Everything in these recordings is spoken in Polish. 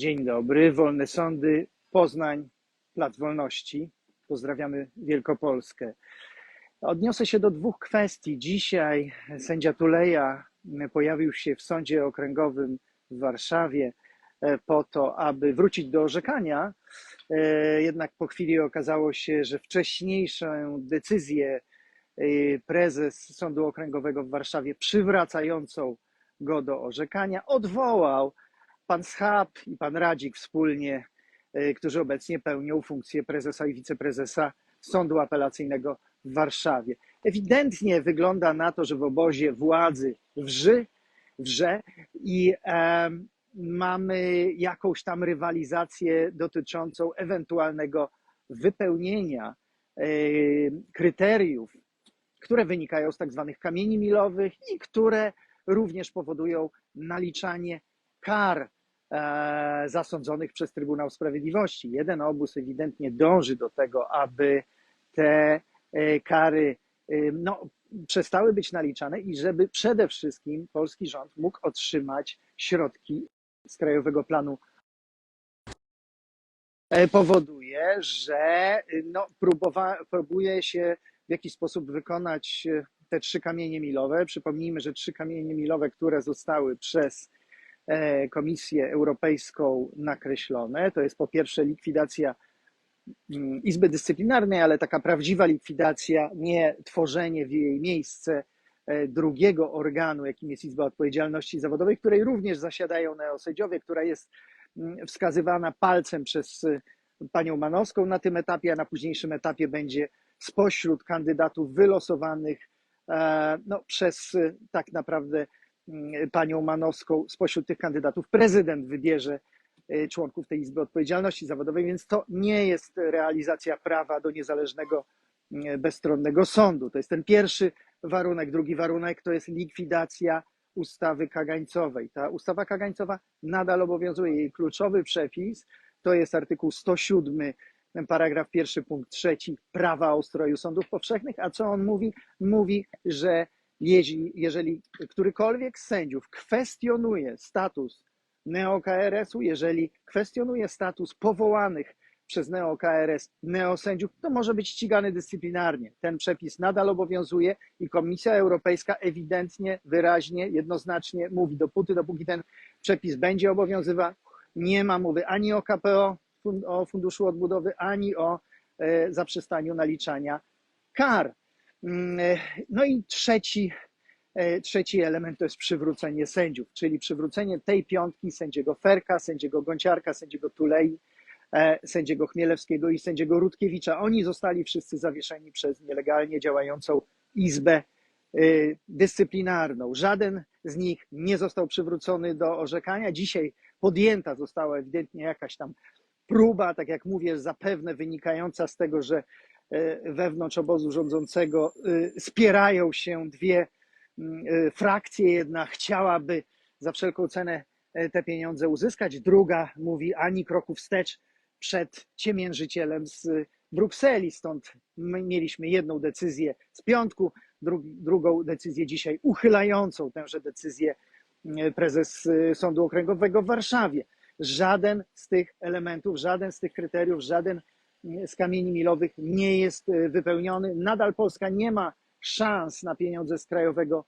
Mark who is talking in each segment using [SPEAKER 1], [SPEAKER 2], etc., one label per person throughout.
[SPEAKER 1] Dzień dobry, Wolne Sądy, Poznań, Plac Wolności. Pozdrawiamy Wielkopolskę. Odniosę się do dwóch kwestii. Dzisiaj sędzia Tuleja pojawił się w Sądzie Okręgowym w Warszawie e, po to, aby wrócić do orzekania. E, Jednak po chwili okazało się, że wcześniejszą decyzję e, prezes Sądu Okręgowego w Warszawie przywracającą go do orzekania odwołał pan Schab i pan Radzik wspólnie, y, którzy obecnie pełnią funkcję prezesa i wiceprezesa Sądu Apelacyjnego w Warszawie. Ewidentnie wygląda na to, że w obozie władzy wrzy, wrze i em, mamy jakąś tam rywalizację dotyczącą ewentualnego wypełnienia y, kryteriów, które wynikają z tak zwanych kamieni milowych i które również powodują naliczanie kar e, zasądzonych przez Trybunał Sprawiedliwości. Jeden obóz ewidentnie dąży do tego, aby te e, kary e, no, przestały być naliczane i żeby przede wszystkim polski rząd mógł otrzymać środki z Krajowego Planu e, powoduje, że e, no, próbowa, próbuje się w jakiś sposób wykonać e, te trzy kamienie milowe. Przypomnijmy, że trzy kamienie milowe, które zostały przez e, Komisję Europejską nakreślone, to jest po pierwsze likwidacja mm, Izby Dyscyplinarnej, ale taka prawdziwa likwidacja, nie tworzenie w jej miejsce e, drugiego organu, jakim jest Izba Odpowiedzialności Zawodowej, której również zasiadają neosędziowie, która jest mm, wskazywana palcem przez e, panią Manowską na tym etapie, a na późniejszym etapie będzie spośród kandydatów wylosowanych e, no, przez e, tak naprawdę panią Manowską, spośród tych kandydatów prezydent wybierze e, członków tej Izby Odpowiedzialności Zawodowej, więc to nie jest realizacja prawa do niezależnego, mm, bezstronnego sądu. To jest ten pierwszy warunek. Drugi warunek to jest likwidacja ustawy kagańcowej. Ta ustawa kagańcowa nadal obowiązuje. Jej kluczowy przepis to jest artykuł 107 paragraf pierwszy, punkt trzeci prawa o ustroju sądów powszechnych, a co on mówi? Mówi, że jeśli, jeżeli którykolwiek z sędziów kwestionuje status neo-KRS-u, jeżeli kwestionuje status powołanych przez neo-KRS neosędziów, to może być ścigany dyscyplinarnie. Ten przepis nadal obowiązuje i Komisja Europejska ewidentnie, wyraźnie, jednoznacznie mówi, dopóty, dopóki ten przepis będzie obowiązywał, nie ma mowy ani o KPO, o Funduszu Odbudowy, ani o e, zaprzestaniu naliczania kar. Mm, e, No i trzeci, e, trzeci element to jest przywrócenie sędziów, czyli przywrócenie tej piątki sędziego Ferka, sędziego Gąciarka, sędziego Tulei, e, sędziego Chmielewskiego i sędziego Rutkiewicza. Oni zostali wszyscy zawieszeni przez nielegalnie działającą Izbę Dyscyplinarną. Żaden z nich nie został przywrócony do orzekania. Dzisiaj podjęta została ewidentnie jakaś tam próba, tak jak mówię, zapewne wynikająca z tego, że wewnątrz obozu rządzącego e, spierają się dwie e, frakcje. Jedna chciałaby za wszelką cenę e, te pieniądze uzyskać, druga mówi ani kroku wstecz przed ciemiężycielem z Brukseli. Stąd my mieliśmy jedną decyzję z piątku, dru- drugą decyzję dzisiaj uchylającą tęże decyzję e, prezes e, Sądu Okręgowego w Warszawie. Żaden z tych elementów, żaden z tych kryteriów, żaden z kamieni milowych nie jest e, wypełniony. Nadal Polska nie ma szans na pieniądze z Krajowego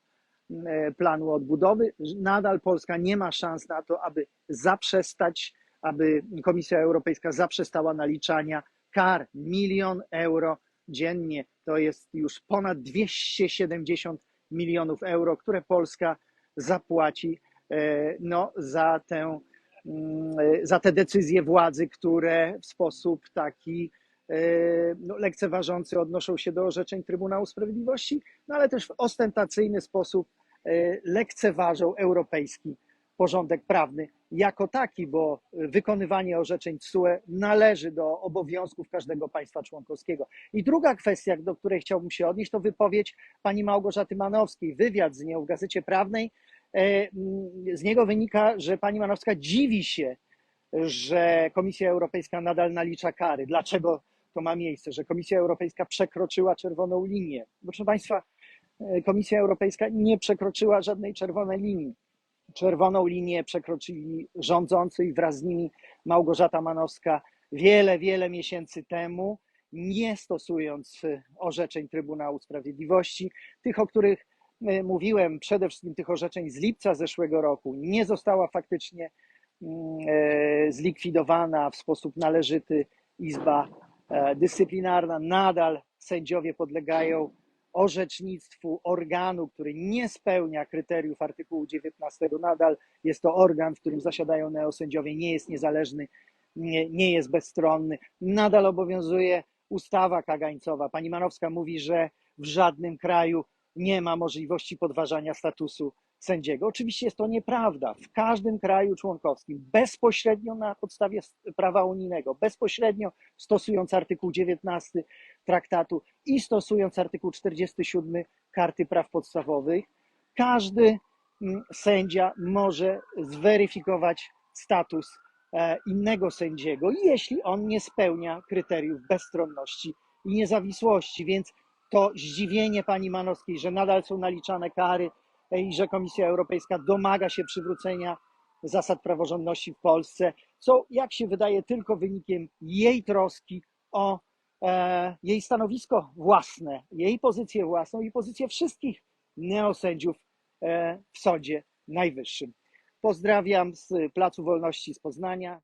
[SPEAKER 1] e, Planu Odbudowy. Nadal Polska nie ma szans na to, aby zaprzestać, aby Komisja Europejska zaprzestała naliczania kar. Milion euro dziennie to jest już ponad 270 milionów euro, które Polska zapłaci e, no, za tę za te decyzje władzy, które w sposób taki e, no, lekceważący odnoszą się do orzeczeń Trybunału Sprawiedliwości, no ale też w ostentacyjny sposób e, lekceważą europejski porządek prawny jako taki, bo wykonywanie orzeczeń TSUE należy do obowiązków każdego państwa członkowskiego. I druga kwestia, do której chciałbym się odnieść, to wypowiedź pani Małgorzaty Manowskiej, wywiad z nią w Gazecie Prawnej, E, Z niego wynika, że pani Manowska dziwi się, że Komisja Europejska nadal nalicza kary. Dlaczego to ma miejsce, że Komisja Europejska przekroczyła czerwoną linię? Proszę Państwa, e, Komisja Europejska nie przekroczyła żadnej czerwonej linii. czerwoną linię przekroczyli rządzący i wraz z nimi Małgorzata Manowska wiele, wiele miesięcy temu, nie stosując y, orzeczeń Trybunału Sprawiedliwości, tych, o których mówiłem, przede wszystkim tych orzeczeń z lipca zeszłego roku, nie została faktycznie mm, e, zlikwidowana w sposób należyty Izba e, Dyscyplinarna. Nadal sędziowie podlegają orzecznictwu organu, który nie spełnia kryteriów artykułu 19. Nadal jest to organ, w którym zasiadają neosędziowie, nie jest niezależny, nie, nie jest bezstronny. Nadal obowiązuje ustawa kagańcowa. Pani Manowska mówi, że w żadnym kraju nie ma możliwości podważania statusu sędziego. Oczywiście jest to nieprawda. W każdym kraju członkowskim, bezpośrednio na podstawie prawa unijnego, bezpośrednio stosując artykuł 19 traktatu i stosując artykuł 47 Karty Praw Podstawowych, każdy mm, sędzia może zweryfikować status e, innego sędziego, jeśli on nie spełnia kryteriów bezstronności i niezawisłości. Więc to zdziwienie pani Manowskiej, że nadal są naliczane kary e, i że Komisja Europejska domaga się przywrócenia zasad praworządności w Polsce, są, jak się wydaje, tylko wynikiem jej troski o e, jej stanowisko własne, jej pozycję własną i pozycję wszystkich neosędziów e, w Sądzie Najwyższym. Pozdrawiam z Placu Wolności z Poznania.